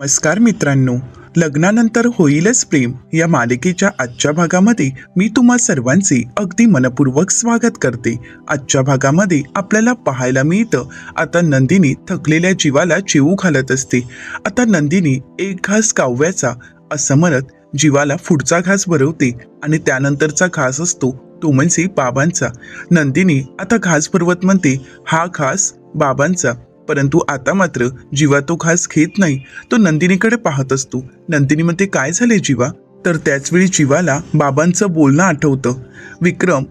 नमस्कार मित्रांनो. लग्नानंतर होईलच प्रेम. या मालिकेच्या आजच्या भागामध्ये मी तुम्हा सर्वांचे अगदी मनपूर्वक स्वागत करते. आजच्या भागामध्ये आपल्याला पाहायला मिळतं आता नंदिनी थकलेल्या जीवाला चिवू घालत असते. आता नंदिनी एक घास काव्याचा असं म्हणत जीवाला पुढचा घास भरवते आणि त्यानंतरचा घास असतो तो म्हणजे बाबांचा. नंदिनी आता घास भरवत म्हणते हा घास बाबांचा. परंतु आता मात्र जीवा तो घास घेत नाही तो नंदिनीकडे पाहत असतो. नंदिनी म्हणते काय झाले जीवा? तर त्याचवेळी जीवाला बाबांचं बोलणं आठवतं. विक्रम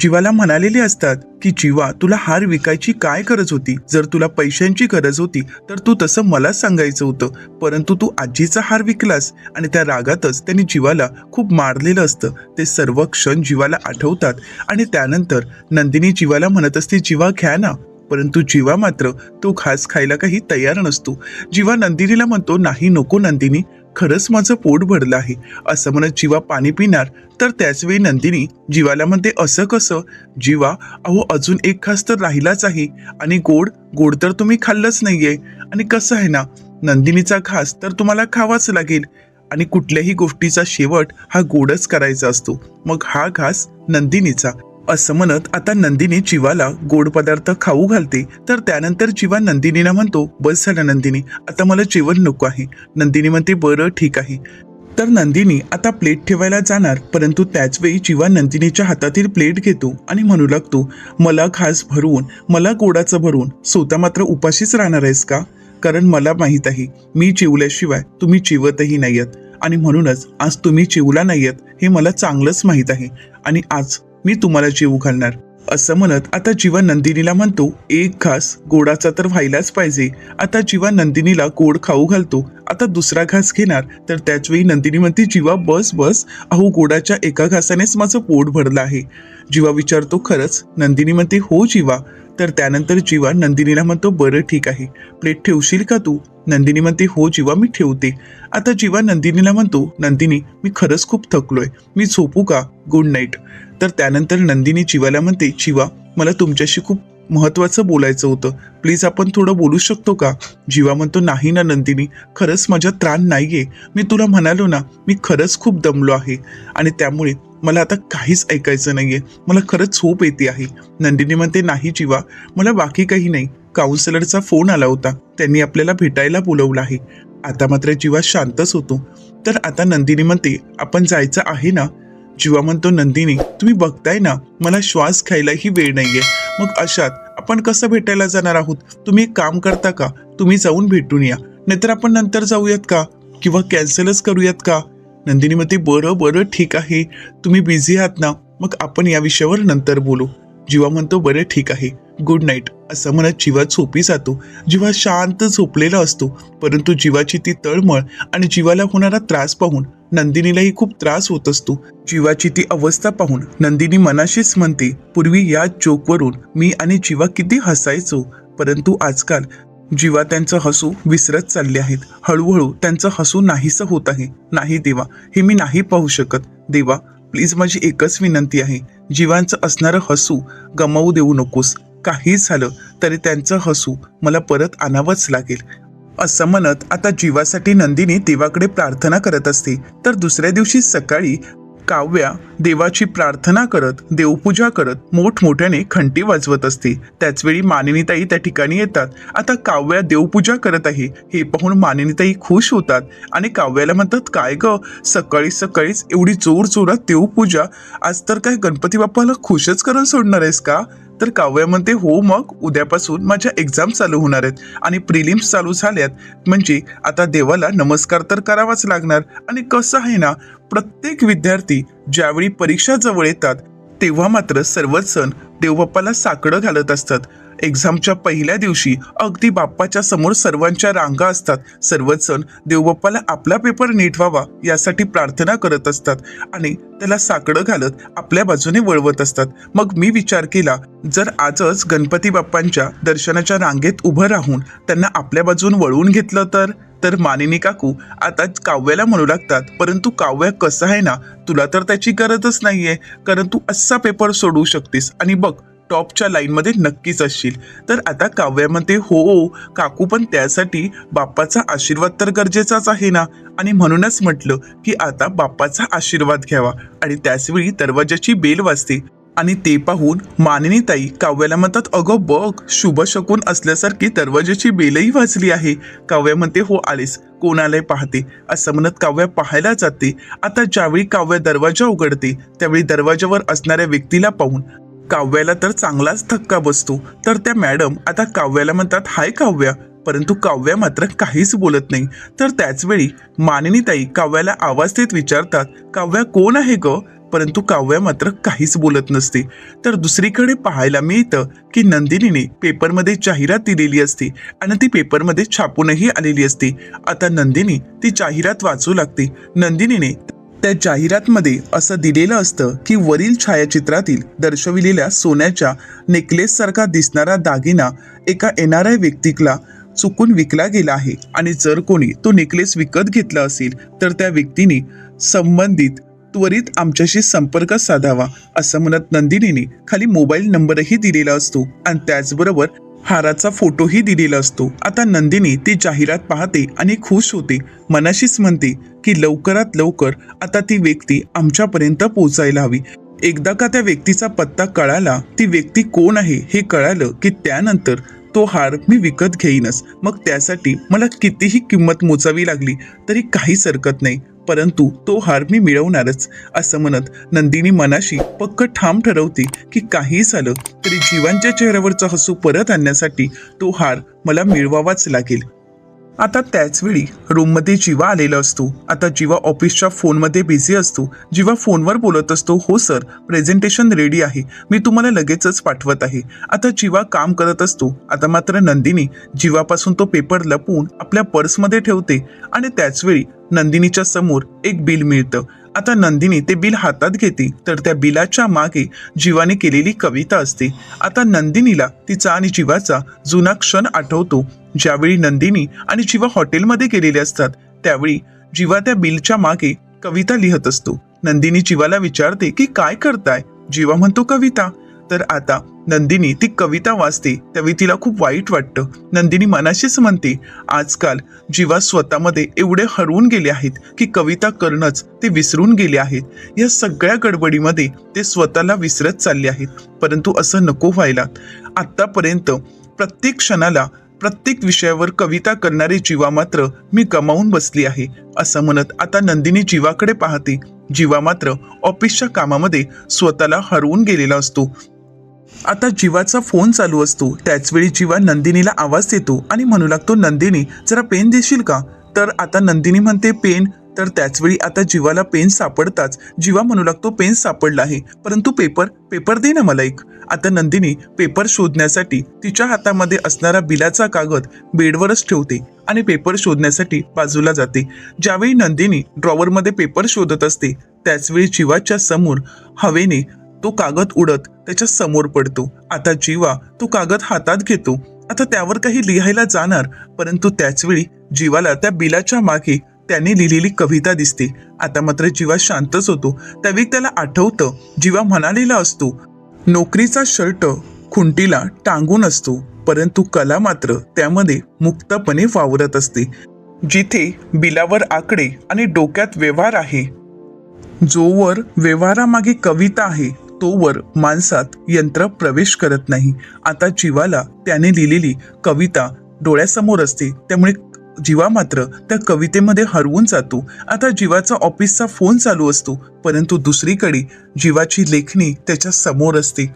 जीवाला म्हणालेले असतात की जीवा तुला हार विकायची काय गरज होती? जर तुला पैशांची गरज होती तर तू तसं मला सांगायचं होतं. परंतु तू आजीचा हार विकलास आणि त्या रागातच त्यांनी जीवाला खूप मारलेलं असतं. ते सर्व क्षण जीवाला आठवतात आणि त्यानंतर नंदिनी जीवाला म्हणत असते जीवा घ्या ना. परंतु जीवा मात्र तो घास खायला काही तयार नसतो. जीवा नंदिनीला म्हणतो नाही नको नंदिनी खरंच माझं पोट भरलं आहे. असं म्हणत जीवा पाणी पिणार तर त्याचवेळी नंदिनी जीवाला म्हणते असं कसं? जीवा अहो अजून एक खास तर राहिलाच आहे आणि गोड गोड तर तुम्ही खाल्लंच नाहीये. आणि कसं आहे ना नंदिनीचा घास तर तुम्हाला खावाच लागेल. आणि कुठल्याही गोष्टीचा शेवट हा गोडच करायचा असतो. मग हा घास नंदिनीचा. असं म्हणत आता नंदिनी जीवाला गोड पदार्थ खाऊ घालते. तर त्यानंतर जीवा नंदिनीला म्हणतो बस झालं नंदिनी आता मला जेवण नको आहे. नंदिनी म्हणते बरं ठीक आहे. तर नंदिनी आता प्लेट ठेवायला जाणार परंतु त्याच वेळी जीवा नंदिनीच्या हातातील प्लेट घेतो आणि म्हणू लागतो मला घास भरवून मला गोडाचं भरवून स्वतः मात्र उपाशीच राहणार आहेस का? कारण मला माहीत आहे मी चिवल्याशिवाय तुम्ही चिवतही नाहीयत. आणि म्हणूनच आज तुम्ही चिवला नाहीयत हे मला चांगलंच माहीत आहे. आणि आज मी तुम्हाला जेवू घालणार. असं म्हणत आता जीवा नंदिनीला म्हणतो एक घास गोडाचा तर व्हायलाच पाहिजे. आता जीवा नंदिनीला गोड खाऊ घालतो. आता दुसरा घास घेणार. तर त्याचवेळी नंदिनी म्हणते जीवा बस बस. अहो गोडाच्या एका घासानेच माझं पोट भरलं आहे. जीवा विचारतो खरंच? नंदिनी म्हणते हो जीवा. तर त्यानंतर जीवा नंदिनीला म्हणतो बरं ठीक आहे. प्लेट ठेवशील का तू? नंदिनी म्हणते हो जीवा मी ठेवते. आता जीवा नंदिनीला म्हणतो नंदिनी मी खरंच खूप थकलोय. मी झोपू का? गुड नाईट तर त्यानंतर नंदिनी जीवाला म्हणते जीवा मला तुमच्याशी खूप महत्वाचं बोलायचं होतं. प्लीज आपण थोडं बोलू शकतो का? जीवा म्हणतो नाही ना नंदिनी. खरंच माझ्या त्राण नाहीये. मी तुला म्हणालो ना मी खरंच खूप दमलो आहे. आणि त्यामुळे मला आता काहीच ऐकायचं नाहीये. मला खरंच झोप येते आहे. नंदिनी म्हणते नाही जीवा मला बाकी काही नाही. काउन्सिलरचा फोन आला होता. त्यांनी आपल्याला भेटायला बोलवलं आहे. आता मात्र जीवा शांतच होतो. तर आता नंदिनी म्हणते आपण जायचं आहे ना? जीवा म्हणतो नंदिनी तुम्ही बघताय ना मला श्वास घ्यायलाही वेळ नाहीये. मग अशात आपण कसं भेटायला जाणार आहोत? तुम्ही एक काम करता का? तुम्ही जाऊन भेटून या. नाहीतर आपण नंतर जाऊयात का? किंवा कॅन्सलच करूयात का? नंदिनी म्हणते बरं बरं ठीक आहे. तुम्ही बिझी आहात ना मग आपण या विषयावर नंतर बोलू. जीवा म्हणतो बरं ठीक आहे. गुड नाईट असं म्हणत जीवा झोपी जातो. जीवा शांत झोपलेला असतो परंतु जीवाची ती तळमळ आणि जीवाला होणारा त्रास पाहून नंदिनीलाही खूप त्रास होत असतो. जीवाची ती अवस्था पाहून नंदिनी मनाशीच म्हणते पूर्वी या जोकवरून मी आणि जीवा किती हसायचो परंतु आजकाल जीवा त्यांचं हसू विसरत चालले आहेत. हळूहळू त्यांचं हसू नाहीसं होत आहे. नाही देवा हे मी नाही पाहू शकत. देवा प्लीज माझी एकच विनंती आहे. जीवांचं असणारं हसू गमावू देऊ नकोस. काही झालं तरी त्यांचं हसू मला परत आणावंच लागेल. असं म्हणत आता जीवासाठी नंदिनी देवाकडे प्रार्थना करत असते. तर दुसऱ्या दिवशी सकाळी काव्या देवाची प्रार्थना करत देवपूजा करत मोठमोठ्याने खंटी वाजवत असते. त्याचवेळी मानिनीताई त्या ठिकाणी येतात. आता काव्या देवपूजा करत आहे हे पाहून मानिनीताई खुश होतात आणि काव्याला म्हणतात काय ग? सकाळी सकाळीच एवढी जोर जोरात देवपूजा? आज तर काय गणपती बाप्पाला खुशच करून सोडणार आहेस का? तर काव्या म्हणते हो मग उद्यापासून माझ्या एक्झाम चालू होणार आहेत आणि प्रिलिम्स चालू झाल्यात. म्हणजे आता देवाला नमस्कार तर करावाच लागणार आणि कसं आहे ना प्रत्येक विद्यार्थी ज्यावेळी परीक्षा जवळ येतात तेव्हा मात्र सर्वच सण देवबाप्पाला साकडं घालत असतात. एक्झामच्या पहिल्या दिवशी अगदी बाप्पाच्या समोर सर्वांच्या रांगा असतात. सर्वच सण देवबाप्पाला आपला पेपर नीट व्हावा यासाठी प्रार्थना करत असतात आणि त्याला साकडं घालत आपल्या बाजूने वळवत असतात. मग मी विचार केला जर आजच गणपती बाप्पांच्या दर्शनाच्या रांगेत उभं राहून त्यांना आपल्या बाजून वळवून घेतलं तर? तर मानिनी काकू आता काव्याला म्हणू लागतात परंतु काव्या कसं आहे ना तुला तर त्याची गरजच नाहीये कारण तू असा पेपर सोडवू शकतेस. आणि बघ टॉपच्या लाईनमध्ये नक्कीच असशील. तर आता काव्यामध्ये हो, हो काकू पण त्यासाठी बाप्पाचा आशीर्वाद तर गरजेचाच आहे ना? आणि म्हणूनच म्हटलं की आता बाप्पाचा आशीर्वाद घ्यावा. आणि त्याचवेळी दरवाजाची बेल वाजते. आणि ते पाहून मानिनी ताई काव्याला म्हणतात अगं बघ शुभ शकून असल्यासारखी दरवाजाची बेलही वाजली आहे. काव्या म्हणते हो आलीस. कोणालाही पाहते. असं म्हणत काव्या पाहायला जाते. आता ज्यावेळी काव्या दरवाजा उघडते त्यावेळी दरवाजावर असणाऱ्या व्यक्तीला पाहून काव्याला तर चांगलाच धक्का बसतो. तर त्या मॅडम आता काव्याला म्हणतात हाय काव्या. परंतु काव्या मात्र काहीच बोलत नाही. तर त्याचवेळी मानिनी ताई काव्याला आवाज देत विचारतात काव्या कोण आहे ग? परंतु काव्या मात्र काहीच बोलत नसते. तर दुसरीकडे पाहायला मिळतं की नंदिनीने पेपरमध्ये जाहिरात दिलेली असते आणि ती पेपरमध्ये छापूनही आलेली असते. आता नंदिनी ती जाहिरात वाचू लागते. नंदिनीने त्या जाहिरातमध्ये असं दिलेलं असतं की वरील छायाचित्रातील दर्शविलेल्या सोन्याच्या नेकलेससारखा दिसणारा दागिना एका येणाऱ्या व्यक्तीला चुकून विकला गेला आहे. आणि जर कोणी तो नेकलेस विकत घेतला असेल तर त्या व्यक्तीने संबंधित त्वरित आमच्याशी संपर्क साधावा असं म्हणत नंदिनीने खाली मोबाईल नंबरही दिलेला असतो आणि त्याचबरोबर हाराचा फोटोही दिलेला असतो. आता नंदिनी ती जाहिरात पाहते आणि खुश होते. मनाशीच म्हणते की लवकरात लवकर आता ती व्यक्ती आमच्यापर्यंत पोहोचायला हवी. एकदा का त्या व्यक्तीचा पत्ता कळाला ती व्यक्ती कोण आहे हे कळालं की त्यानंतर तो हार मी विकत घेईनच. मग त्यासाठी मला कितीही किंमत मोजावी लागली तरी काहीच हरकत नाही. परंतु तो हार मी मिळवणारच असं म्हणत नंदिनी मनाशी पक्क ठाम ठरवते की काही झालं तरी जीवांच्या चेहऱ्यावरचं हसू परत आणण्यासाठी तो हार मला मिळवावाच लागेल. आता त्याचवेळी रूममध्ये जीवा आलेला असतो. आता जीवा ऑफिसच्या फोनमध्ये बिझी असतो. जीवा फोनवर बोलत असतो हो सर प्रेझेंटेशन रेडी आहे. मी तुम्हाला लगेचच पाठवत आहे. आता जीवा काम करत असतो. आता मात्र नंदिनी जीवापासून तो पेपर लपवून आपल्या पर्समध्ये ठेवते आणि त्याचवेळी नंदिनीच्या समोर एक बिल मिळतं. आता नंदिनी ते बिल हातात घेते तर त्या बिलाच्या मागे जीवाने केलेली कविता असते. आता नंदिनीला तिचा आणि जीवाचा जुना क्षण आठवतो. ज्यावेळी नंदिनी आणि जीवा हॉटेलमध्ये गेलेले असतात त्यावेळी जीवा त्या बिलच्या मागे कविता लिहत असतो. नंदिनी जीवाला विचारते की काय करताय? जीवा म्हणतो कविता तर आता नंदिनी ती कविता वाचते त्यावेळी तिला खूप वाईट वाटतं. नंदिनी मनाशीच म्हणते आजकाल जीवा स्वतःमध्ये एवढे हरवून गेले आहेत की कविता करणंच ते विसरून गेले आहेत. या सगळ्या गडबडीमध्ये ते स्वतःला विसरत चालले आहेत. परंतु असं नको व्हायला. आत्तापर्यंत प्रत्येक क्षणाला प्रत्येक विषयावर कविता करणारी जीवा मात्र मी गमावून बसली आहे असं म्हणत आता नंदिनी जीवाकडे पाहते. जीवा मात्र ऑफिसच्या कामामध्ये स्वतःला हरवून गेलेला असतो. आता जीवाचा फोन चालू असतो. त्याचवेळी जीवा नंदिनीला आवाज देतो आणि म्हणू लागतो नंदिनी जरा पेन देशील का? तर आता नंदिनी म्हणते पेन. तर त्याचवेळी आता जीवाला पेन सापडताच. जीवा म्हणू लागतो पेन सापडला आहे. परंतु पेपर पेपर दे ना मला एक. आता नंदिनी पेपर शोधण्यासाठी तिच्या हातामध्ये असणारा बिलाचा कागद बेडवरच ठेवते आणि पेपर शोधण्यासाठी बाजूला जाते. ज्यावेळी नंदिनी ड्रॉवरमध्ये पेपर शोधत असते त्याचवेळी जीवाच्या समोर हवेने तो कागद उडत त्याच्यासमोर पडतो. आता जीवा तो कागद हातात घेतो. आता त्यावर काही लिहायला जाणार परंतु त्याचवेळी जीवाला त्या बिलाच्या मागे त्याने लिहिलेली कविता दिसते. आता मात्र जीवा शांतच होतो. त्यावेळी त्याला आठवतं जीवा म्हणालेला असतो नोकरीचा शर्ट खुंटीला टांगून असतो परंतु कला मात्र त्यामध्ये मुक्तपणे वावरत असते. जिथे बिलावर आकडे आणि डोक्यात व्यवहार आहे जोवर व्यवहारामागे कविता आहे तोवर माणसात यंत्र प्रवेश करत नाही. आता जीवाला त्याने लिहिलेली कविता डोळ्यासमोर असते. त्यामुळे जीवा मात्र त्या कवितेमध्ये हरवून जातो. आता जीवाचा ऑफिसचा फोन चालू असतो. परंतु दुसरीकडे जीवाची लेखणी त्याच्यासमोर असते.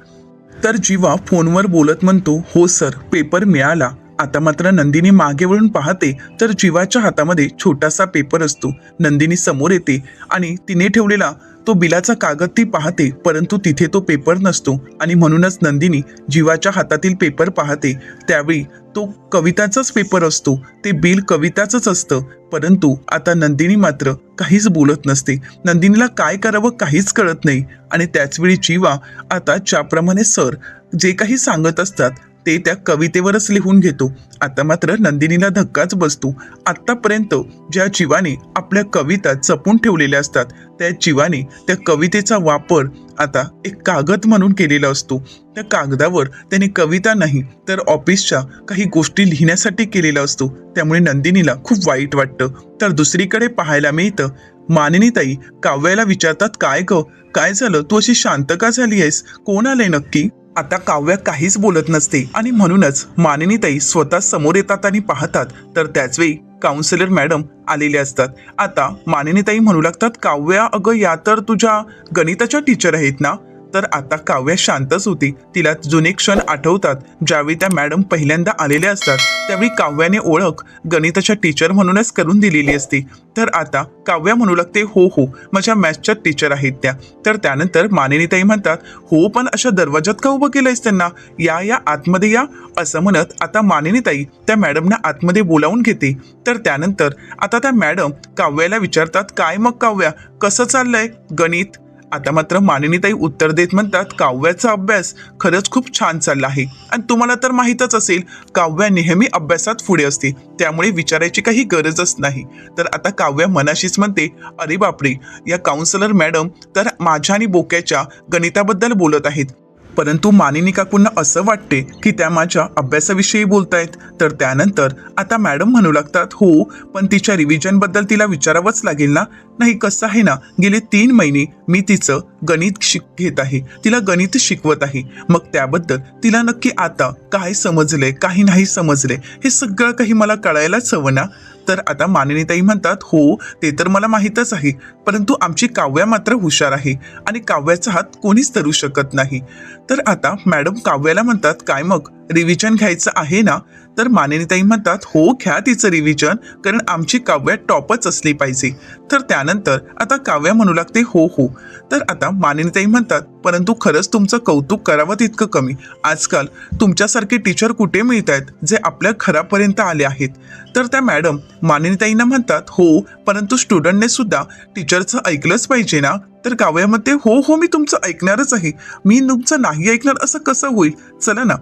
तर जीवा फोनवर बोलत म्हणतो हो सर पेपर मिळाला. आता मात्र नंदिनी मागे वळून पाहते तर जीवाच्या हातामध्ये छोटासा पेपर असतो. नंदिनी समोर येते आणि तिने ठेवलेला तो बिलाचा कागद ती पाहते परंतु तिथे तो पेपर नसतो. आणि म्हणूनच नंदिनी जीवाच्या हातातील पेपर पाहते. त्यावेळी तो कविताचाच पेपर असतो. ते बिल कविताचंच असतं. परंतु आता नंदिनी मात्र काहीच बोलत नसते. नंदिनीला काय करावं काहीच कळत नाही. आणि त्याचवेळी जीवा आता ज्याप्रमाणे सर जे काही सांगत असतात ते त्या कवितेवरच लिहून घेतो. आता मात्र नंदिनीला धक्काच बसतो. आत्तापर्यंत ज्या जीवाने आपल्या कविता जपून ठेवलेल्या असतात त्या जीवाने त्या कवितेचा वापर आता एक कागद म्हणून केलेला असतो. त्या कागदावर त्याने कविता नाही तर ऑफिसच्या काही गोष्टी लिहिण्यासाठी केलेला असतो. त्यामुळे नंदिनीला खूप वाईट वाटतं. तर दुसरीकडे पाहायला मिळतं मानिनीताई काव्याला विचारतात काय ग? काय झालं? तू अशी शांत का झाली आहेस? कोण आलंय नक्की? आता काव्या काहीच बोलत नसते. आणि म्हणूनच मानिनीताई स्वतः समोर येतात आणि पाहतात. तर त्याच वेळी काउन्सिलर मॅडम आलेले असतात. आता मानिनीताई म्हणू लागतात काव्या अगं या तर तुझ्या गणिताच्या टीचर आहेत ना? तर आता काव्या शांतच होती. तिला जुने क्षण आठवतात ज्यावेळी त्या मॅडम पहिल्यांदा आलेल्या असतात त्यावेळी काव्याने ओळख गणिताच्या टीचर म्हणूनच करून दिलेली असती. तर आता काव्या म्हणू लागते हो हो माझ्या मॅथ्सच्या टीचर आहेत त्या. तर त्यानंतर मानिनीताई म्हणतात हो पण अशा दरवाजात का उभं केलंयस त्यांना? या या आतमध्ये या असं म्हणत आता मानिनीताई त्या मॅडमना आतमध्ये बोलावून घेते. तर त्यानंतर आता त्या मॅडम काव्याला विचारतात काय मग काव्या कसं चाललंय? गणित आता मात्र मानिनीताई उत्तर देत म्हणतात काव्याचा अभ्यास खरंच खूप छान चालला आहे. आणि तुम्हाला तर माहीतच असेल काव्या नेहमी अभ्यासात पुढे असते. त्यामुळे विचारायची काही गरजच नाही. तर आता काव्या मनाशीच म्हणते अरे बापरे या काउन्सिलर मॅडम तर माझ्या आणि बोक्याच्या गणिताबद्दल बोलत आहेत. परंतु मानिनी काकूंना असं वाटते की त्या माझ्या अभ्यासाविषयी बोलतायत. तर त्यानंतर आता मॅडम म्हणू लागतात हो पण तिच्या रिव्हिजनबद्दल तिला विचारावंच लागेल ना? नाही कसं आहे ना? गेले तीन महिने मी तिचं गणित शिक घेत आहे. तिला गणित शिकवत आहे. मग त्याबद्दल तिला नक्की आता काय समजले काही नाही समजले हे सगळं काही मला कळायलाच हवं ना? तर आता मानिनीताई म्हणतात हो ते तर मला माहीतच आहे परंतु आमची काव्या मात्र हुशार आहे आणि काव्याचा हात कोणीच धरू शकत नाही. तर आता मॅडम काव्याला म्हणतात काय मग रिव्हिजन घ्यायचं आहे ना तर मानिनीताई म्हणतात हो घ्या तिचं रिव्हिजन कारण आमची काव्या टॉपच असली पाहिजे. तर त्यानंतर आता काव्या म्हणू लागते हो हो. तर आता मानिनीताई म्हणतात परंतु खरंच तुमचं कौतुक करावं तितकं कमी. आजकाल तुमच्यासारखे टीचर कुठे मिळत आहेत जे आपल्या घरापर्यंत आले आहेत? तर त्या मॅडम मानिनीताईंना म्हणतात हो परंतु स्टुडंटने सुद्धा टीचरचं ऐकलंच पाहिजे ना? तर काव्यामध्ये हो हो मी तुमचं ऐकणारच आहे. मी तुमचं नाही ऐकणार असं कसं होईल? चला ना.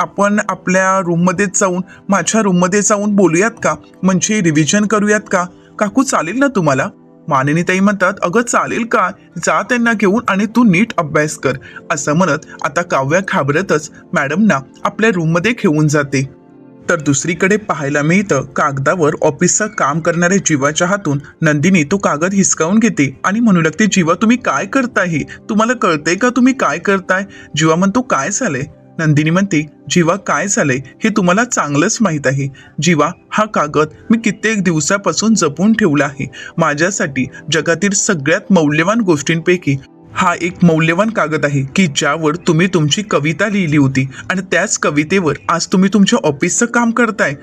आपण आपल्या रूममध्येच जाऊन माझ्या रूममध्ये जाऊन बोलूयात का? म्हणजे रिव्हिजन करूयात का? काकू चालेल ना तुम्हाला? मानिनीताई म्हणतात अगं चालेल का? जा त्यांना घेऊन आणि तू नीट अभ्यास कर. असं म्हणत आता काव्या घाबरतच मॅडमना आपल्या रूममध्ये घेऊन जाते. तर दुसरीकडे पाहायला मिळतं कागदावर ऑफिसचं काम करणाऱ्या जीवाच्या हातून नंदिनी तो कागद हिसकावून घेते आणि म्हणू लागते जीवा तुम्ही काय करताय तुम्हाला कळतंय का तुम्ही काय करताय? जीवा म्हणतो काय झालंय? नंदिनी म्हणते जीवा काय झालंय? हे तुम्हाला चांगलंच माहीत आहे. जीवा हा कागद मी कित्येक दिवसापासून जपून ठेवला आहे. माझ्यासाठी जगातील सगळ्यात मौल्यवान गोष्टींपैकी हा एक मौल्यवान कागद आहे की ज्यावर तुम्ही तुमची कविता लिहिली होती आणि त्याच कवितेवर आज तुम्ही तुमच्या ऑफिसचं काम करताय.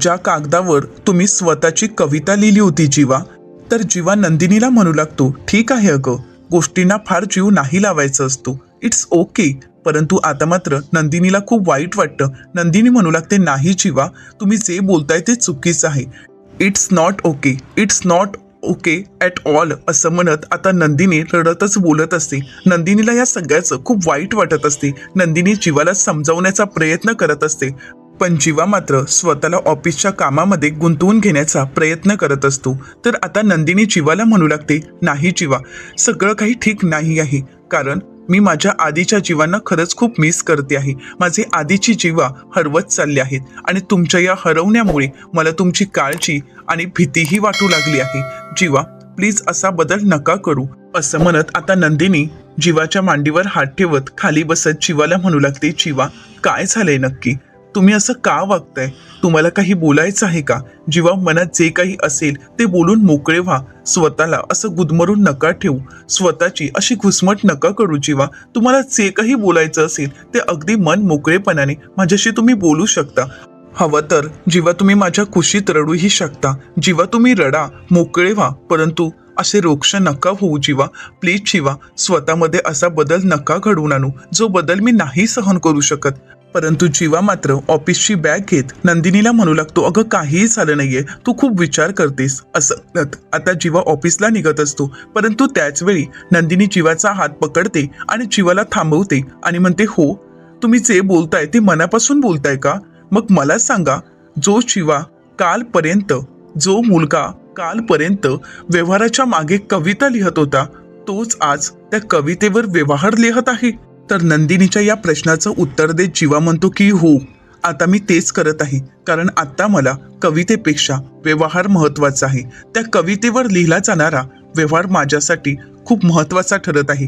ज्या कागदावर तुम्ही स्वतःची कविता लिहिली होती जीवा तर जीवा नंदिनीला म्हणू लागतो ठीक आहे अगं गोष्टींना फार जीव नाही लावायचा असतो. इट्स ओके परंतु आता मात्र नंदिनीला खूप वाईट वाटतं. नंदिनी म्हणू लागते नाही जीवा तुम्ही जे बोलताय ते चुकीचं आहे. It's not okay it's not okay at all असं म्हणत आता नंदिनी रडतच बोलत असते. नंदिनीला या सगळ्याचं खूप वाईट वाटत असते. नंदिनी जीवाला समजावण्याचा प्रयत्न करत असते. पण जीवा मात्र स्वतःला ऑफिसच्या कामामध्ये गुंतवून घेण्याचा प्रयत्न करत असतो. तर आता नंदिनी जीवाला म्हणू लागते नाही जीवा सगळं काही ठीक नाही आहे. कारण मी माझ्या आधीच्या जीवांना खरंच खूप मिस करते आहे. माझे आधीची जीवा हरवत चालले आहेत आणि तुमच्या या हरवण्यामुळे मला तुमची काळजी आणि भीतीही वाटू लागली आहे. जीवा प्लीज असा बदल नका करू. असं म्हणत आता नंदिनी जीवाच्या मांडीवर हात ठेवत खाली बसत जीवाला म्हणू लागते जीवा काय झालंय नक्की? तुम्ही असं का वागताय? तुम्हाला काही बोलायचं आहे का? जेव्हा मनात जे काही असेल ते बोलून मोकळे व्हा. स्वतःला असं गुदमरून नका ठेवू. स्वतःची अशी घुसमट नका करू जेव्हा तुम्हाला जे काही बोलायचं असेल ते अगदी मन मोकळेपणाने माझ्याशी तुम्ही बोलू शकता. हवं तर जेव्हा तुम्ही माझ्या खुशीत रडूही शकता. जेव्हा तुम्ही रडा मोकळे व्हा. परंतु असे रोक्ष नका होऊ जीवा. प्लीज शिवा स्वतःमध्ये असा बदल नका घडवून आणू जो बदल मी नाही सहन करू शकत. परंतु जीवा मात्र ऑफिसची बॅग घेत नंदिनीला म्हणू लागतो अगं काहीही झालं नाहीये तू खूप विचार करतेस असं. आता जीवा ऑफिसला निघत असतो परंतु त्याच वेळी नंदिनी जीवाचा हात पकडते आणि जीवाला थांबवते आणि म्हणते हो तुम्ही जे बोलताय ते मनापासून बोलताय का? मग मला सांगा जो शिवा कालपर्यंत जो मुलगा कालपर्यंत व्यवहाराच्या मागे कविता लिहत होता तोच आज त्या कवितेवर व्यवहार लिहत आहे? तर नंदिनीच्या या प्रश्नाचं उत्तर देत जीवा म्हणतो की हो आता मी तेच करत आहे. कारण आत्ता मला कवितेपेक्षा व्यवहार महत्त्वाचा आहे. त्या कवितेवर लिहिला जाणारा व्यवहार माझ्यासाठी खूप महत्त्वाचा ठरत आहे.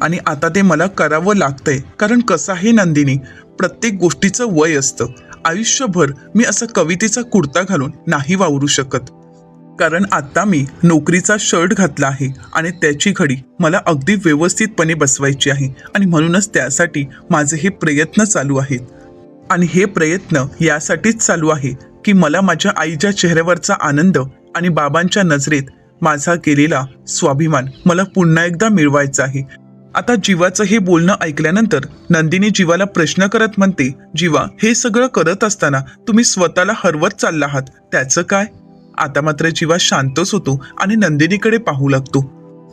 आणि आता ते मला करावं लागतंय. कारण कसं आहे नंदिनी प्रत्येक गोष्टीचं वय असतं. आयुष्यभर मी असं कवितेचा कुर्ता घालून नाही वावरू शकत. कारण आता मी नोकरीचा शर्ट घातला आहे आणि त्याची घडी मला अगदी व्यवस्थितपणे बसवायची आहे आणि म्हणूनच त्यासाठी माझे हे प्रयत्न चालू आहेत. आणि हे प्रयत्न यासाठीच चालू आहे की मला माझ्या आईच्या चेहऱ्यावरचा आनंद आणि बाबांच्या नजरेत माझा केलेला स्वाभिमान मला पुन्हा एकदा मिळवायचा आहे. आता जीवाचं हे बोलणं ऐकल्यानंतर नंदिनी जीवाला प्रश्न करत म्हणते जीवा हे सगळं करत असताना तुम्ही स्वतःला हरवत चालला आहात त्याचं काय? आता मात्र जीवा शांतच होतो आणि नंदिनीकडे पाहू लागतो.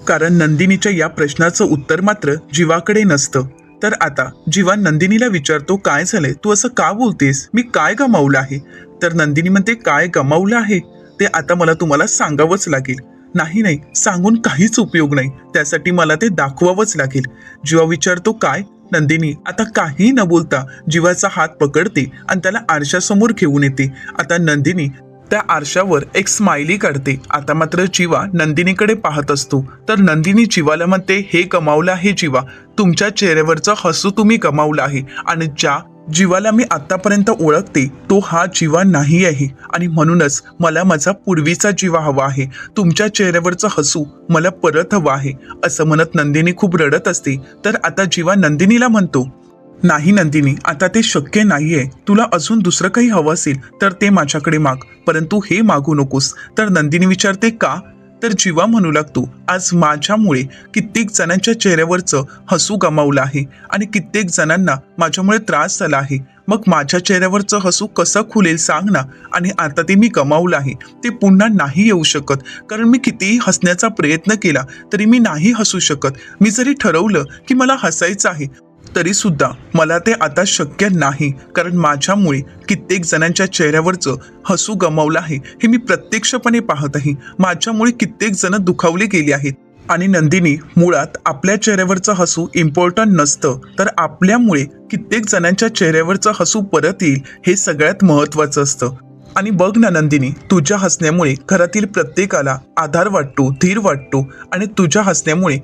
कारण नंदिनीच्या या प्रश्नाचं उत्तर मात्र जीवाकडे नसतं. तर आता जीवा नंदिनीला विचारतो काय झालंय? तू असं का बोलतेस? मी काय गमावलं आहे? तर नंदिनी म्हणते काय गमावलं आहे? ते आता मला तुम्हाला सांगावंच लागेल. नाही नाही सांगून काहीच उपयोग नाही. त्यासाठी मला ते दाखवावंच लागेल. जीवा विचारतो काय? नंदिनी आता काही न बोलता जीवाचा हात पकडते आणि त्याला आरशासमोर घेऊन येते. आता नंदिनी त्या आरशावर एक स्माइली काढते. आता मात्र चिवा नंदिनीकडे पाहत असतो. तर नंदिनी जीवाला म्हणते हे गमावलं आहे चिवा तुमच्या चेहऱ्यावरचं हसू तुम्ही कमावलं आहे. आणि ज्या जीवाला मी आतापर्यंत ओळखते तो हा जीवा नाही आहे. आणि म्हणूनच मला माझा पूर्वीचा जीवा हवा आहे. तुमच्या चेहऱ्यावरचं हसू मला परत हवं आहे. असं म्हणत नंदिनी खूप रडत असते. तर आता जीवा नंदिनीला म्हणतो नाही नंदिनी आता ते शक्य नाहीये. तुला अजून दुसरं काही हवं असेल तर ते माझ्याकडे माग. परंतु हे मागू नकोस. तर नंदिनी विचारते का? तर जीवा म्हणू लागतो आज माझ्यामुळे कित्येक जणांच्या चेहऱ्यावरचं हसू गमावलं आहे आणि कित्येक जणांना माझ्यामुळे त्रास झाला आहे. मग माझ्या चेहऱ्यावरचं हसू कसं खुलेल सांग ना. आणि आता ते मी गमावलं आहे. ते पुन्हा नाही येऊ शकत. कारण मी कितीही हसण्याचा प्रयत्न केला तरी मी नाही हसू शकत. मी जरी ठरवलं की मला हसायचं आहे तरी सुद्धा मला ते आता शक्य नाही. कारण माझ्यामुळे कित्येक जणांच्या चेहऱ्यावरचं हसू गमावलं आहे हे मी प्रत्यक्षपणे पाहत आहे. माझ्यामुळे कित्येक जण दुखावले गेले आहेत. आणि नंदिनी मुळात आपल्या चेहऱ्यावरचं हसू इम्पॉर्टंट नसतं तर आपल्यामुळे कित्येक जणांच्या चेहऱ्यावरचं हसू परत येईल हे सगळ्यात महत्वाचं असतं. आणि बघ ना नंदिनी तुझ्या हसण्यामुळे घरातील प्रत्येकाला आधार वाटतो धीर वाटतो. आणि तुझ्या हसण्यामुळे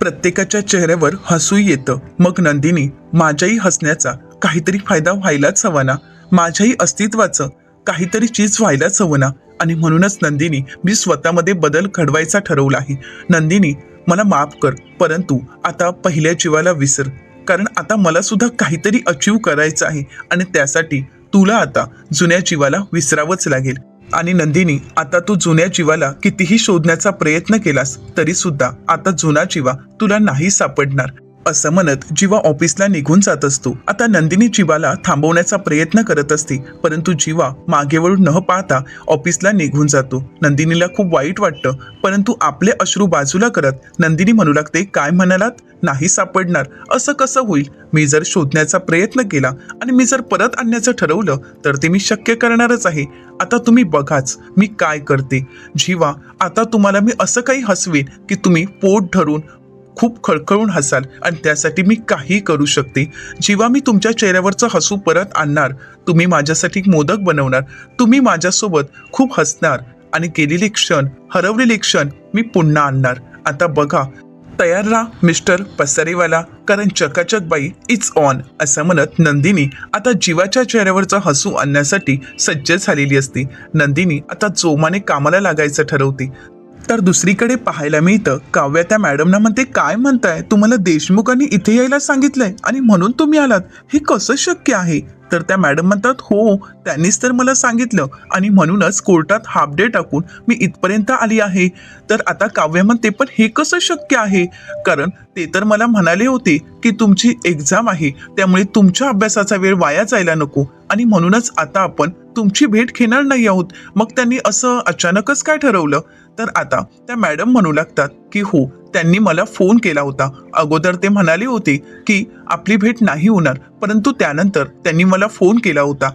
प्रत्येकाच्या चेहऱ्यावर हसू येतं. मग नंदिनी माझ्याही हसण्याचा काहीतरी फायदा व्हायलाच हवा ना माझ्याही अस्तित्वाचं काहीतरी चीज व्हायलाच हवं ना आणि म्हणूनच नंदिनी मी स्वतःमध्ये बदल घडवायचा ठरवला आहे. नंदिनी मला माफ कर परंतु आता पहिल्या जीवाला विसर. कारण आता मला सुद्धा काहीतरी अचीव करायचं आहे. आणि त्यासाठी तुला आता जुन्या जीवाला विसरावंच लागेल. आणि नंदिनी आता तू जुन्या जीवाला कितीही शोधण्याचा प्रयत्न केलास तरी सुद्धा आता जुना जीवा तुला नाही सापडणार. असं म्हणत जीवा ऑफिसला निघून जात असतो. आता नंदिनी जीवाला थांबवण्याचा प्रयत्न करत असते परंतु जीवा मागे वळून न पाहता ऑफिसला निघून जातो. नंदिनीला खूप वाईट वाटतं परंतु आपले अश्रू बाजूला करत नंदिनी म्हणू लागते काय म्हणालात? नाही सापडणार. असं कसं होईल? मी जर शोधण्याचा प्रयत्न केला आणि मी जर परत आणण्याचं ठरवलं तर ते मी शक्य करणारच आहे. आता तुम्ही बघाच मी काय करते. जीवा आता तुम्हाला मी असं काही हसवेन की तुम्ही पोट धरून खूप खळखळून हसाल आणि त्यासाठी मी काही करू शकते. जेव्हा मी तुमच्या चेहऱ्यावरचं हसू परत आणणार तुम्ही माझ्यासाठी मोदक बनवणार. तुम्ही माझ्यासोबत खूप हसणार आणि गेलेले क्षण हरवलेले क्षण मी पुन्हा आणणार. आता बघा तयार राहा मिस्टर पसारेवाला कारण चकाचक बाई इट्स ऑन असं म्हणत नंदिनी आता जीवाच्या चेहऱ्यावरचं हसू आणण्यासाठी सज्ज झालेली असती. नंदिनी आता जोमाने कामाला लागायचं ठरवते. तर दुसरीकडे पाहायला मिळतं काव्या त्या मॅडमना म्हणते काय म्हणताय? तुम्हाला देशमुखांनी इथे यायला सांगितलंय आणि म्हणून तुम्ही आलात. हे कसं शक्य आहे? तर त्या मॅडम म्हणतात हो त्यांनीच तर मला सांगितलं आणि म्हणूनच कोर्टात हाफ डे टाकून मी इथपर्यंत आली आहे. तर आता काव्य म्हणते पण हे कसं शक्य आहे? कारण ते तर मला म्हणाले होते की तुमची एक्झाम आहे त्यामुळे तुमच्या अभ्यासाचा वेळ वाया जायला नको आणि म्हणूनच आता आपण तुमची भेट घेणार नाही आहोत. मग त्यांनी असं अचानकच काय ठरवलं? तर आता त्या मॅडम म्हणू लागतात की हो त्यांनी मला फोन केला होता. अगोदर ते म्हणाले होते की आपली भेट नाही होणार परंतु त्यानंतर त्यांनी मला फोन केला होता.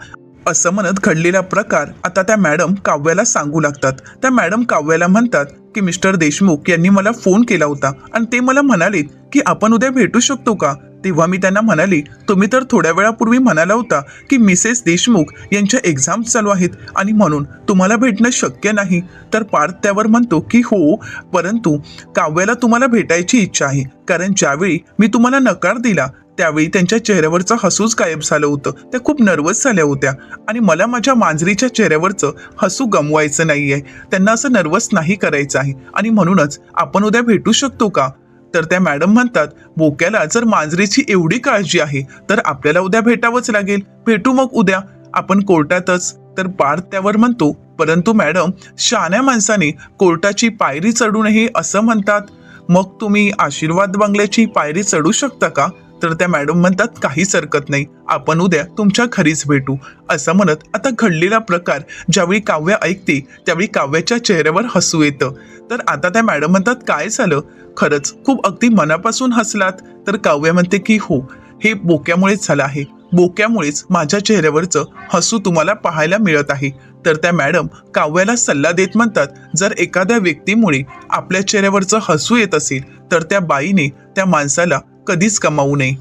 असं म्हणत घडलेला प्रकार आता त्या मॅडम काव्याला सांगू लागतात. त्या मॅडम काव्याला म्हणतात की मिस्टर देशमुख यांनी मला फोन केला होता आणि ते मला म्हणाले की आपण उद्या भेटू शकतो का? तेव्हा मी त्यांना म्हणाले तुम्ही तर थोड्या वेळापूर्वी म्हणाला होता की मिसेस देशमुख यांच्या एक्झाम्स चालू आहेत आणि म्हणून तुम्हाला भेटणं शक्य नाही. तर पार्थ त्यावर म्हणतो की हो परंतु काव्याला तुम्हाला भेटायची इच्छा आहे. कारण ज्यावेळी मी तुम्हाला नकार दिला त्यावेळी त्यांच्या चेहऱ्यावरचं हसूच गायब झालं होतं. त्या खूप नर्वस झाल्या होत्या. आणि मला माझ्या मांजरीच्या चेहऱ्यावरचं हसू गमवायचं नाही आहे त्यांना असं नर्वस नाही करायचं आहे. आणि म्हणूनच आपण उद्या भेटू शकतो का? तर त्या मॅडम म्हणतात बोक्याला जर मांजरीची एवढी काळजी आहे तर आपल्याला उद्या भेटावंच लागेल. भेटू मग उद्या. आपण कोर्टातच. तर पार्थ त्यावर म्हणतो परंतु मॅडम शहाण्या माणसाने कोर्टाची पायरी चढू नये असं म्हणतात. मग तुम्ही आशीर्वाद बंगल्याची पायरी चढू शकता का? तर त्या मॅडम म्हणतात काहीच हरकत नाही. आपण उद्या तुमच्या घरीच भेटू. असं म्हणत आता घडलेला प्रकार ज्यावेळी काव्य ऐकते त्यावेळी काव्याच्या चेहऱ्यावर हसू येतं. तर आता त्या मॅडम म्हणतात काय झालं? खरंच खूप अगदी मनापासून हसलात. तर काव्य म्हणते की हो हे बोक्यामुळेच झालं आहे. बोक्यामुळेच माझ्या चेहऱ्यावरचं हसू तुम्हाला पाहायला मिळत आहे. तर त्या मॅडम काव्याला सल्ला देत म्हणतात जर एखाद्या व्यक्तीमुळे आपल्या चेहऱ्यावरचं हसू येत असेल तर त्या बाईने त्या माणसाला कधीच कमावू नये.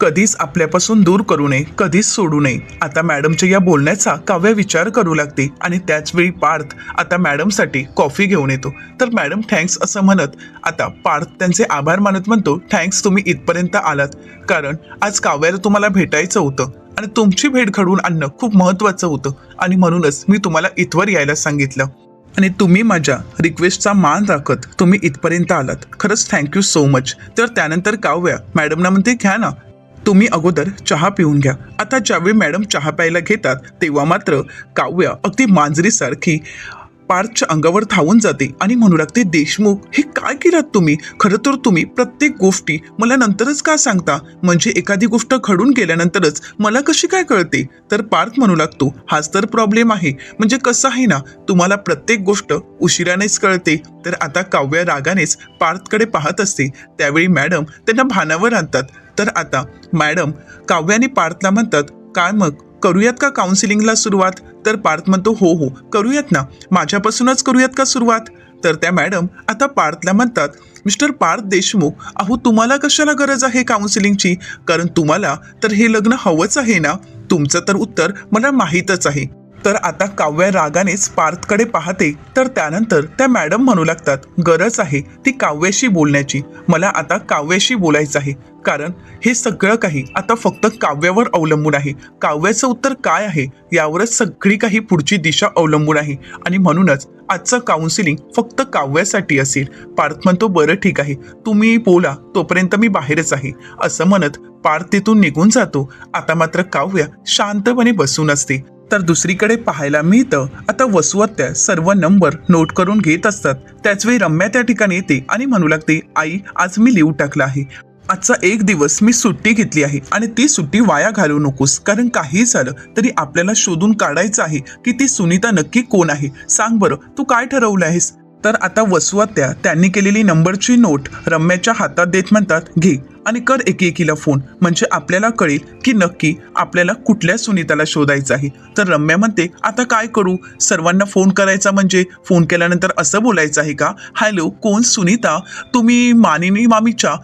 कधीच आपल्यापासून दूर करू नये. कधीच सोडू नये. आता मॅडमच्या या बोलण्याचा काव्य विचार करू लागते आणि त्याचवेळी पार्थ आता मॅडमसाठी कॉफी घेऊन येतो. तर मॅडम थँक्स असं म्हणत आता पार्थ त्यांचे आभार मानत म्हणतो थँक्स तुम्ही इथपर्यंत आलात. कारण आज काव्याला तुम्हाला भेटायचं होतं आणि तुमची भेट घडवून आणणं खूप महत्त्वाचं होतं आणि म्हणूनच मी तुम्हाला इथवर यायला सांगितलं. आणि तुम्ही माझ्या रिक्वेस्टचा मान राखत तुम्ही इथपर्यंत आलात. खरंच थँक्यू सो मच तर त्यानंतर काव्या मॅडमना म्हणते घ्या ना. तुम्ही अगोदर चहा पिऊन घ्या. आता ज्यावेळी मॅडम चहा प्यायला घेतात तेव्हा मात्र काव्या अगदी मांजरीसारखी पार्थच्या अंगावर धावून जाते आणि म्हणू लागते देशमुख हे काय केलात तुम्ही? खरं तर तुम्ही प्रत्येक गोष्टी मला नंतरच का सांगता? म्हणजे एखादी गोष्ट घडून गेल्यानंतरच मला कशी काय कळते? तर पार्थ म्हणू लागतो हाच तर प्रॉब्लेम आहे. म्हणजे कसं आहे ना तुम्हाला प्रत्येक गोष्ट उशिरानेच कळते. तर आता काव्य रागानेच पार्थकडे पाहत असते. त्यावेळी मॅडम त्यांना भानावर आणतात. तर आता मॅडम काव्याने पार्थला म्हणतात काय मग? करूयात का काउन्सिलिंगला सुरुवात? तर पार्थ म्हणतो हो हो करूयात ना. माझ्यापासूनच करूयात का सुरुवात? तर त्या मॅडम आता पार्थला म्हणतात मिस्टर पार्थ देशमुख अहो तुम्हाला कशाला गरज आहे काउन्सिलिंगची? कारण तुम्हाला तर हे लग्न हवंच आहे ना. तुमचं तर उत्तर मला माहीतच आहे. तर आता काव्य रागानेच पार्थकडे पाहते तर त्यानंतर त्या मॅडम म्हणू लागतात गरज आहे ती काव्याशी बोलण्याची. मला आता काव्याशी बोलायचं आहे. कारण हे सगळं काही आता फक्त काव्यावर अवलंबून आहे. काव्याचं उत्तर काय आहे? यावरच सगळी काही पुढची दिशा अवलंबून आहे. आणि म्हणूनच आजचं काउन्सिलिंग फक्त काव्यासाठी असेल. पार्थ म्हणतो बरं ठीक आहे. तुम्ही बोला तोपर्यंत मी बाहेरच आहे. असं म्हणत पार्थ तिथून निघून जातो. आता मात्र काव्य शांतपणे बसून असते. तर दुसरीकडे पाहायला मिळतं आता वसुहत्या सर्व नंबर नोट करून घेत असतात. त्याचवेळी रम्या त्या ठिकाणी येते आणि म्हणू लागते आई आज मी लिहू टाकला आहे. आजचा एक दिवस मी सुट्टी घेतली आहे आणि ती सुट्टी वाया घालवू नकोस. कारण काही झालं तरी आपल्याला शोधून काढायचं आहे की ती सुनीता नक्की कोण आहे. सांग बरं तू काय ठरवलं आहेस? तर आता वसुआत्या त्यांनी केलेली नंबरची नोट रम्याच्या हातात देत म्हणतात घे आणि कर एकेकीला फोन. म्हणजे आपल्याला कळेल की नक्की आपल्याला कुठल्या सुनीताला शोधायचं आहे. तर रम्या म्हणते आता काय करू? सर्वांना फोन करायचा म्हणजे? फोन केल्यानंतर असं बोलायचं आहे का? हॅलो कोण सुनीता? तुम्ही मानिनी मामीच्या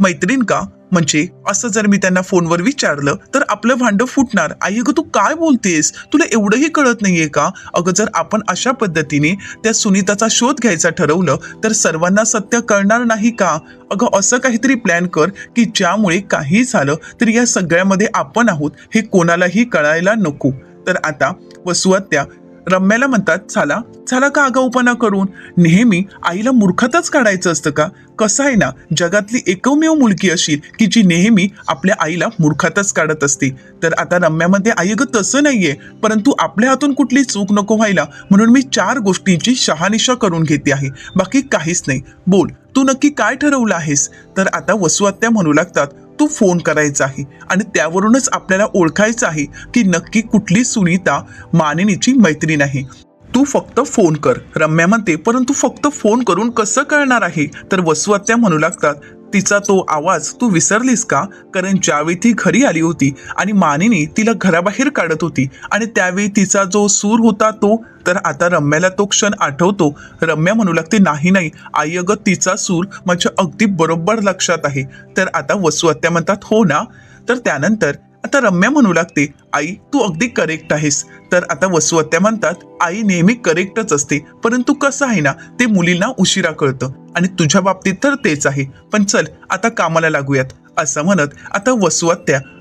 मैत्रीण का? म्हणजे असं जर मी त्यांना फोनवर विचारलं तर आपलं भांडं फुटणार. आई अगं तू काय बोलतेस? तुला एवढंही कळत नाहीये का? अगं जर आपण अशा पद्धतीने त्या सुनीताचा शोध घ्यायचा ठरवलं तर सर्वांना सत्य कळणार नाही का? अगं असं काहीतरी प्लॅन कर की ज्यामुळे काही झालं तरी या सगळ्यामध्ये आपण आहोत हे कोणालाही कळायला नको. तर आता वसुहत्या रम्याला म्हणतात चला चला का आगाऊपणा करून? नेहमी आईला मूर्खातच काढायचं असतं का? कसं आहे ना जगातली एकमेव मुलगी अशील की जी नेहमी आपल्या आईला मूर्खातच काढत असते. तर आता रम्यामध्ये आई ग तसं नाहीये परंतु आपल्या हातून कुठली चूक नको व्हायला म्हणून मी चार गोष्टींची शहानिशा करून घेते आहे. बाकी काहीच नाही. बोल तू नक्की काय ठरवलं आहेस? तर आता वसुआत्या म्हणू लागतात तू फोन करायचा आहे आणि त्यावरूनच आपल्याला ओळखायचं आहे की नक्की कुठली सुनीता मानिनीची मैत्रीण आहे. तू फक्त फोन कर. रम्या म्हणते परंतु फक्त फोन करून कसं कळणार आहे? तर वसुहत्या म्हणू लागतात तिचा तो आवाज तू विसरलीस का? कारण ज्यावेळी ती घरी आली होती आणि मानिनी तिला घराबाहेर काढत होती आणि त्यावेळी तिचा जो सूर होता तो तर आता रम्याला तो क्षण आठवतो. रम्या म्हणू लागते नाही नाही आई अगं तिचा सूर माझ्या अगदी बरोबर लक्षात आहे. तर आता वसू म्हणतात हो ना? तर त्यानंतर आता रम्या म्हणू लागते आई तू अगदी करेक्ट आहेस. तर आता वसू म्हणतात आई नेहमी करेक्टच असते परंतु कसं आहे ना ते मुलींना उशिरा कळतं. आणि तुझ्या बाबतीत तर तेच आहे. पण चल आता कामाला लागूयात. असं म्हणत आता वसू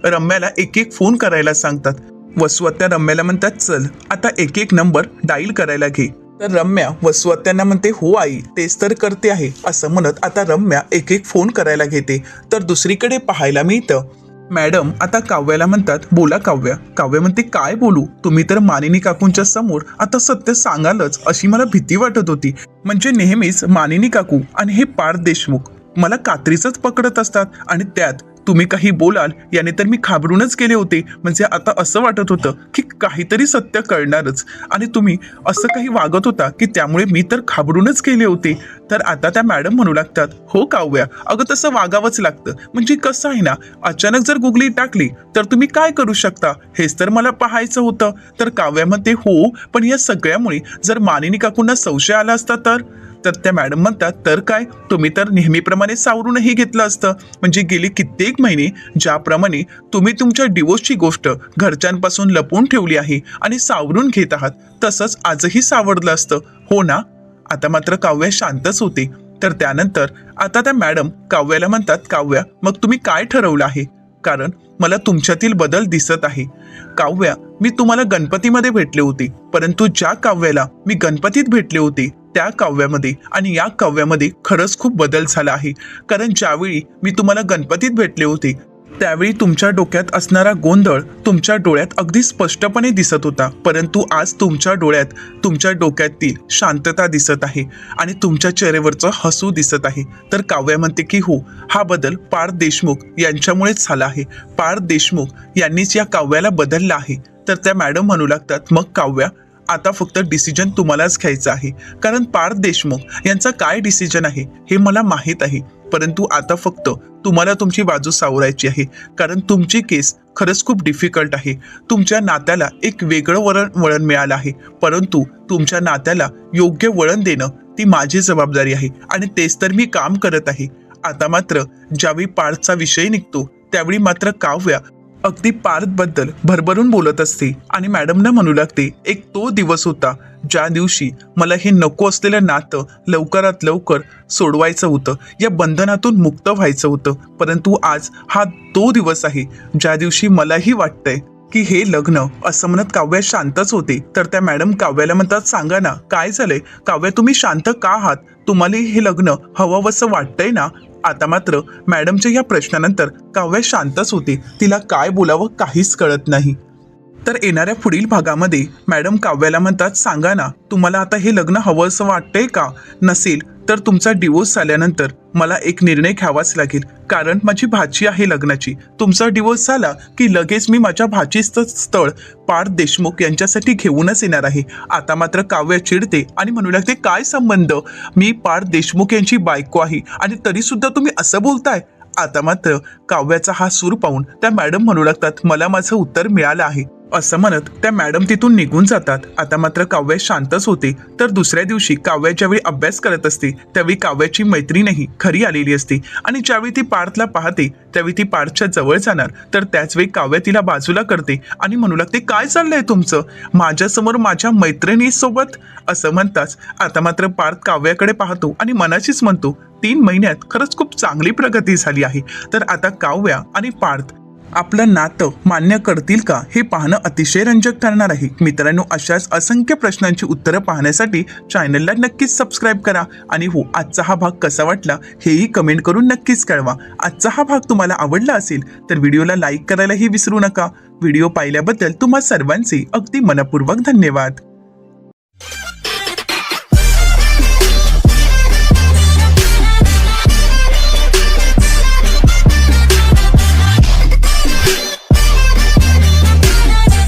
रम्याला एक एक फोन करायला सांगतात. वसू रम्याला म्हणतात चल आता एक एक नंबर डाईल करायला घे. तर रम्या वसुअत्यांना म्हणते हो आई तेच तर करते आहे. असं म्हणत आता रम्या एक एक फोन करायला घेते. तर दुसरीकडे पाहायला मिळतं मॅडम आता काव्याला म्हणतात बोला काव्या. काव्य म्हणते काय बोलू? तुम्ही तर मानिनी काकूंच्या समोर आता सत्य सांगालच अशी मला भीती वाटत होती. म्हणजे नेहमीच मानिनी काकू आणि हे पार्थ देशमुख. मला कात्रीचंच पकडत असतात. आणि त्यात तुम्ही काही बोलाल याने तर मी घाबरूनच गेले होते. म्हणजे आता असं वाटत होतं की काहीतरी सत्य कळणारच. आणि तुम्ही असं काही वागत होता की त्यामुळे मी तर घाबरूनच गेले होते. तर आता त्या मॅडम म्हणू लागतात हो काव्या अगं तसं वागावंच लागतं. म्हणजे कसं आहे ना अचानक जर गुगली टाकली तर तुम्ही काय करू शकता? हेच तर मला पाहायचं होतं. तर काव्यामध्ये हो पण या सगळ्यामुळे जर मानिनी काकूंना संशय आला असता तर? तर त्या मॅडम म्हणतात तर काय? तुम्ही तर नेहमीप्रमाणे सावरूनही घेतलं असतं. म्हणजे गेली कित्येक महिने ज्याप्रमाणे तुम्ही तुमच्या डिवोर्सची गोष्ट घरच्यांपासून लपवून ठेवली आहे आणि सावरून घेत आहात तसंच आजही सावरलं असतं. हो ना? आता मात्र काव्या शांतच होते. तर त्यानंतर आता त्या मॅडम काव्याला म्हणतात काव्या मग तुम्ही काय ठरवलं आहे? कारण मला तुमच्यातील बदल दिसत आहे. काव्या मी तुम्हाला गणपतीमध्ये भेटले होते. परंतु ज्या काव्याला मी गणपतीत भेटले होते त्या काव्यामध्ये आणि या काव्यामध्ये खरंच खूप बदल झाला आहे. कारण ज्यावेळी मी तुम्हाला गणपतीत भेटले होते त्यावेळी तुमच्या डोक्यात असणारा गोंधळ तुमच्या डोळ्यात अगदी स्पष्टपणे दिसत होता. परंतु आज तुमच्या डोळ्यात तुमच्या डोक्यातील शांतता दिसत आहे आणि तुमच्या चेहऱ्यावरचं हसू दिसत आहे. तर काव्या म्हणते की हो हा बदल पार देशमुख यांच्यामुळेच झाला आहे. पार देशमुख यांनीच या काव्याला बदलला आहे. तर त्या मॅडम म्हणू लागतात मग काव्या आता फक्त डिसिजन तुम्हालाच घ्यायचं आहे. कारण पार्थ देशमुख यांचा काय डिसिजन आहे हे मला माहीत आहे. परंतु आता फक्त तुम्हाला तुमची बाजू सावरायची आहे. कारण तुमची केस खरंच खूप डिफिकल्ट आहे. तुमच्या नात्याला एक वेगळं वळण वळण मिळालं आहे. परंतु तुमच्या नात्याला योग्य वळण देणं ती माझी जबाबदारी आहे. आणि तेच तर मी काम करत आहे. आता मात्र ज्यावेळी पार्थचा विषय निघतो त्यावेळी मात्र काव्या अगदी पार्थबद्दल भरभरून बोलत असते आणि मॅडमना म्हणू लागते एक तो दिवस होता ज्या दिवशी मला हे नको असलेलं नातं लवकरात लवकर सोडवायचं होतं या बंधनातून मुक्त व्हायचं होतं परंतु आज हा तो दिवस आहे ज्या दिवशी मलाही वाटतंय की हे लग्न असं म्हणत काव्या शांतच होते. तर त्या मॅडम काव्याला म्हणतात सांगा ना काय झालंय? काव्या तुम्ही शांत का आहात? तुम्हाला हे लग्न हवंवसं वाटतंय ना? आता मात्र मॅडमच्या या प्रश्नानंतर काव्या शांतच होते. तिला काय बोलावं काहीच कळत नाही. तर येणाऱ्या पुढील भागामध्ये मॅडम काव्याला म्हणतात सांगा ना तुम्हाला आता हे लग्न हवं असं वाटतंय का? नसेल तर तुमचा डिवोर्स झाल्यानंतर मला एक निर्णय घ्यावाच लागेल. कारण माझी भाची आहे लग्नाची. तुमचा डिवोर्स झाला की लगेच मी माझ्या भाचीचं स्थळ पार्थ देशमुख यांच्यासाठी घेऊनच येणार आहे. आता मात्र काव्य चिडते आणि म्हणू लागते काय संबंध? मी पार्थ देशमुख यांची बायको आहे आणि तरीसुद्धा तुम्ही असं बोलताय? आता मात्र काव्याचा हा सूर पाहून त्या मॅडम म्हणू लागतात मला माझं उत्तर मिळालं आहे. असं म्हणत त्या मॅडम तिथून निघून जातात. आता मात्र काव्य शांतच होते. तर दुसऱ्या दिवशी काव्या ज्यावेळी अभ्यास करत असते त्यावेळी काव्याची मैत्रीणही खरी आलेली असते. आणि ज्यावेळी ती पार्थला पाहते त्यावेळी ती पार्थच्या जवळ जाणार. तर त्याचवेळी काव्य तिला बाजूला करते आणि म्हणू लागते काय चाललंय तुमचं? माझ्यासमोर माझ्या मैत्रिणीसोबत? असं म्हणताच आता मात्र पार्थ काव्याकडे पाहतो आणि मनाशीच म्हणतो तीन महिन्यात खरंच खूप चांगली प्रगती झाली आहे. तर आता काव्या आणि पार्थ आपलं नातं मान्य करतील का हे पाहणं अतिशय रंजक ठरणार आहे. मित्रांनो अशाच असंख्य प्रश्नांची उत्तरं पाहण्यासाठी चॅनलला नक्कीच सबस्क्राईब करा. आणि हो आजचा हा भाग कसा वाटला हेही कमेंट करून नक्कीच कळवा. आजचा हा भाग तुम्हाला आवडला असेल तर व्हिडिओला लाईक करायलाही विसरू नका. व्हिडिओ पाहिल्याबद्दल तुम्हा सर्वांचे अगदी मनपूर्वक धन्यवाद.